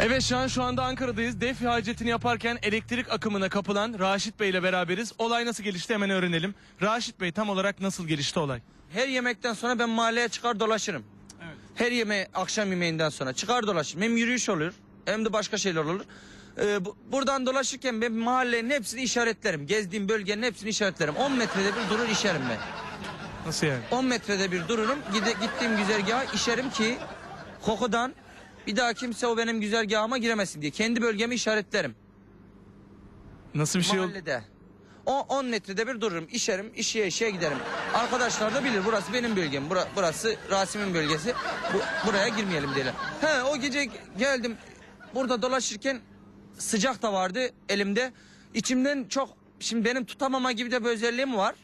Evet Şahan şu anda Ankara'dayız. Defi hacetini yaparken elektrik akımına kapılan Raşit Bey ile beraberiz. Olay nasıl gelişti hemen öğrenelim. Raşit Bey tam olarak nasıl gelişti olay? Her yemekten sonra ben mahalleye çıkar dolaşırım. Evet. Her yeme akşam yemeğinden sonra çıkar dolaşırım. Hem yürüyüş olur hem de başka şeyler olur. Ee, bu- buradan dolaşırken ben mahallenin hepsini işaretlerim. Gezdiğim bölgenin hepsini işaretlerim. 10 metrede bir durur işerim ben. Nasıl yani? 10 metrede bir dururum. Gide, gittiğim güzergaha işerim ki kokudan bir daha kimse o benim güzergahıma giremesin diye. Kendi bölgemi işaretlerim. Nasıl bir şey oldu? Mahallede. O 10 metrede bir dururum. işerim, işe işe giderim. Arkadaşlar da bilir burası benim bölgem. Bura- burası Rasim'in bölgesi. Bu, buraya girmeyelim diyelim. He o gece geldim. Burada dolaşırken sıcak da vardı elimde. İçimden çok şimdi benim tutamama gibi de bir özelliğim var.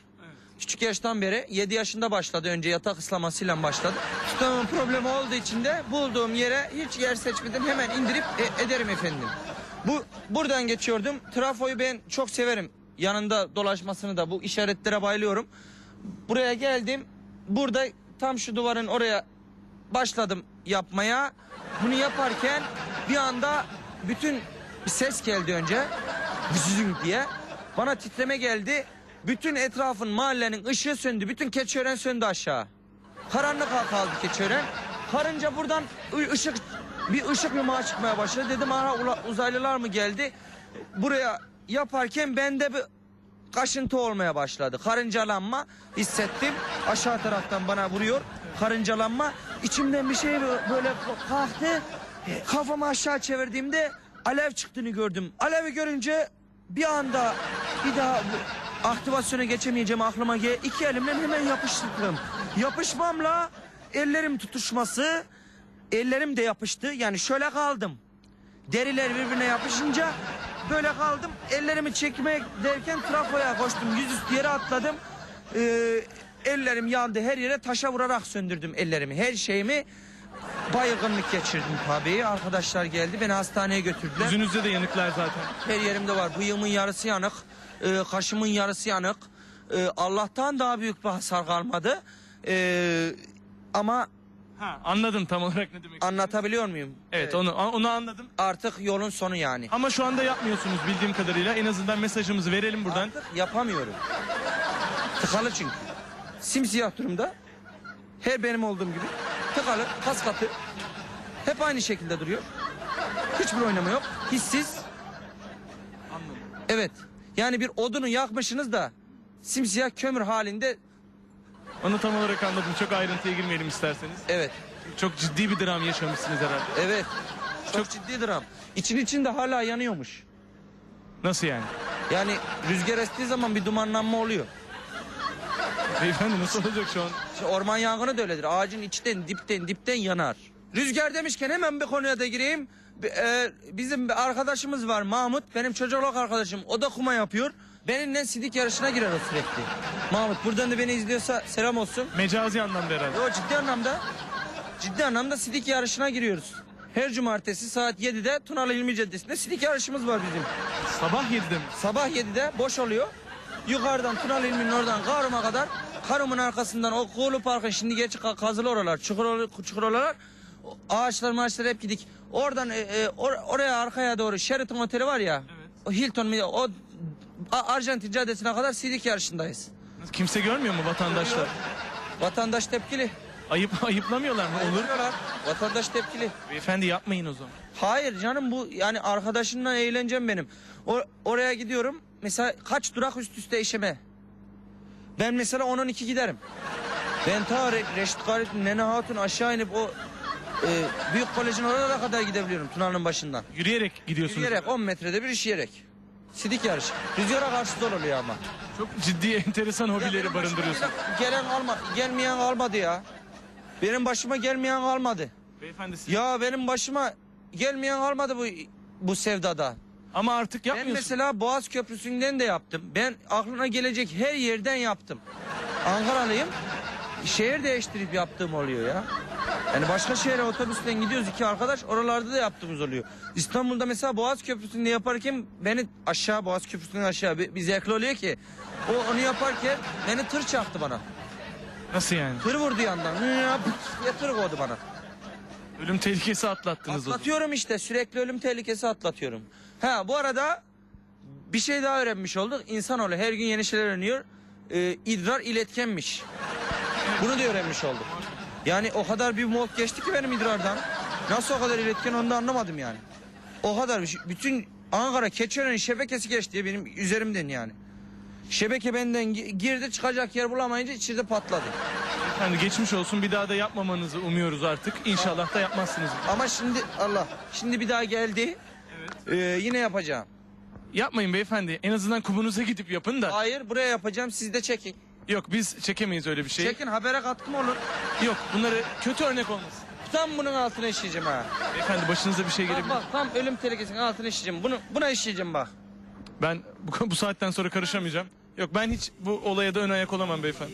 Küçük yaştan beri 7 yaşında başladı önce yatak ıslamasıyla başladı. Tutamama problemi olduğu için de bulduğum yere hiç yer seçmeden hemen indirip e- ederim efendim. Bu buradan geçiyordum. Trafoyu ben çok severim. Yanında dolaşmasını da bu işaretlere bayılıyorum. Buraya geldim. Burada tam şu duvarın oraya başladım yapmaya. Bunu yaparken bir anda bütün bir ses geldi önce. Vızızın diye. Bana titreme geldi. Bütün etrafın mahallenin ışığı söndü. Bütün keçören söndü aşağı. Karanlık kaldı keçören. Karınca buradan ışık bir ışık yumağı çıkmaya başladı. Dedim aha uzaylılar mı geldi? Buraya yaparken bende bir kaşıntı olmaya başladı. Karıncalanma hissettim. Aşağı taraftan bana vuruyor. Karıncalanma. İçimden bir şey bö- böyle kalktı. Kafamı aşağı çevirdiğimde alev çıktığını gördüm. Alevi görünce bir anda bir daha aktivasyona geçemeyeceğim aklıma gel. İki elimle hemen yapıştırdım. Yapışmamla ellerim tutuşması ellerim de yapıştı. Yani şöyle kaldım. Deriler birbirine yapışınca böyle kaldım. Ellerimi çekmeye derken trafoya koştum. Yüzüstü yere atladım. Ee, ellerim yandı. Her yere taşa vurarak söndürdüm ellerimi. Her şeyimi baygınlık geçirdim tabii. Arkadaşlar geldi. Beni hastaneye götürdüler. Yüzünüzde de yanıklar zaten. Her yerimde var. Bıyığımın yarısı yanık. E, kaşımın yarısı yanık. E, Allah'tan daha büyük bir hasar kalmadı. E, ama Ha anladım tam olarak ne demek. anlatabiliyor muyum? Evet onu onu anladım. Artık yolun sonu yani. Ama şu anda yapmıyorsunuz bildiğim kadarıyla. En azından mesajımızı verelim buradan. Artık yapamıyorum. Tıkalı çünkü. Simsiyah durumda. Her benim olduğum gibi. Tıkalı, kas katı. Hep aynı şekilde duruyor. Hiçbir oynama yok. Hissiz. Anladım. Evet. Yani bir odunu yakmışsınız da simsiyah kömür halinde. Onu tam olarak anladım. Çok ayrıntıya girmeyelim isterseniz. Evet. Çok ciddi bir dram yaşamışsınız herhalde. Evet. Çok, ciddi dram. İçin içinde hala yanıyormuş. Nasıl yani? Yani rüzgar estiği zaman bir dumanlanma oluyor. Beyefendi nasıl olacak şu an? İşte orman yangını da öyledir. Ağacın içten, dipten, dipten yanar. Rüzgar demişken hemen bir konuya da gireyim. E, bizim bir arkadaşımız var Mahmut. Benim çocukluk arkadaşım. O da kuma yapıyor. Benimle sidik yarışına girer o sürekli. Mahmut buradan da beni izliyorsa selam olsun. Mecazi anlamda herhalde. Yo ciddi anlamda. Ciddi anlamda sidik yarışına giriyoruz. Her cumartesi saat 7'de Tunalı İlmi Caddesi'nde sidik yarışımız var bizim. Sabah 7'de mi? Sabah 7'de boş oluyor. Yukarıdan Tunalı İlmi'nin oradan Karum'a kadar Karum'un arkasından o Kuğulu Park'ın şimdi geç ka- kazılı oralar, çukur, çukur oralar. Ağaçlar maaşlar hep gidik. Oradan e, e, or- oraya arkaya doğru Sheraton Oteli var ya. O Hilton mi o A- Arjantin Caddesi'ne kadar sidik yarışındayız. Kimse görmüyor mu vatandaşlar? Vatandaş tepkili. Ayıp ayıplamıyorlar mı? Olur. Diyorlar. Vatandaş tepkili. Beyefendi yapmayın o zaman. Hayır canım bu yani arkadaşımla eğleneceğim benim. O, oraya gidiyorum. Mesela kaç durak üst üste işeme. Ben mesela 10-12 giderim. Ben ta Re- Reşit Galip Nene Hatun aşağı inip o e, büyük kolejin oralara kadar gidebiliyorum Tuna'nın başından. Yürüyerek gidiyorsunuz. Yürüyerek 10 metrede bir işleyerek. Sidik yarış. Rüzgara karşı zor oluyor ama. Çok ciddi enteresan hobileri barındırıyorsun. gelen- Gelen alma, gelmeyen kalmadı ya. Benim başıma gelmeyen kalmadı. Beyefendi siz... Ya benim başıma gelmeyen kalmadı bu bu sevdada. Ama artık Ben yapmıyorsunuz. mesela Boğaz Köprüsü'nden de yaptım. Ben aklına gelecek her yerden yaptım. Ankaralıyım. Şehir değiştirip yaptığım oluyor ya. Yani başka şehre otobüsten gidiyoruz iki arkadaş oralarda da yaptığımız oluyor. İstanbul'da mesela Boğaz Köprüsü'nde yaparken beni aşağı Boğaz Köprüsü'nden aşağı bir, bir zevkli oluyor ki. O onu yaparken beni tır çaktı bana. Nasıl yani? Tır vurdu yandan. Hıya, pıt diye tır koydu bana. Ölüm tehlikesi atlattınız o zaman. Atlatıyorum işte sürekli ölüm tehlikesi atlatıyorum. Ha bu arada bir şey daha öğrenmiş olduk. İnsanoğlu her gün yeni şeyler öğreniyor. Ee, idrar iletkenmiş. Bunu da öğrenmiş olduk. Yani o kadar bir mod geçti ki benim idrardan. Nasıl o kadar iletken onu da anlamadım yani. O kadar bir şey- bütün Ankara Keçiören şebekesi geçti benim üzerimden yani. Şebeke benden gi- girdi çıkacak yer bulamayınca içeride patladı. Efendim geçmiş olsun bir daha da yapmamanızı umuyoruz artık. İnşallah da yapmazsınız. Ama şimdi Allah şimdi bir daha geldi. Ee, yine yapacağım. Yapmayın beyefendi. En azından kumunuza gidip yapın da. Hayır buraya yapacağım siz de çekin. Yok biz çekemeyiz öyle bir şey. Çekin habere katkım olur. Yok bunları kötü örnek olmasın. Tam bunun altına işleyeceğim ha. Beyefendi başınıza bir şey Bak gelebilir. bak tam ölüm tehlikesinin altına işleyeceğim. Bunu buna işleyeceğim bak. Ben bu, bu saatten sonra karışamayacağım. Yok ben hiç bu olaya da ön ayak olamam beyefendi.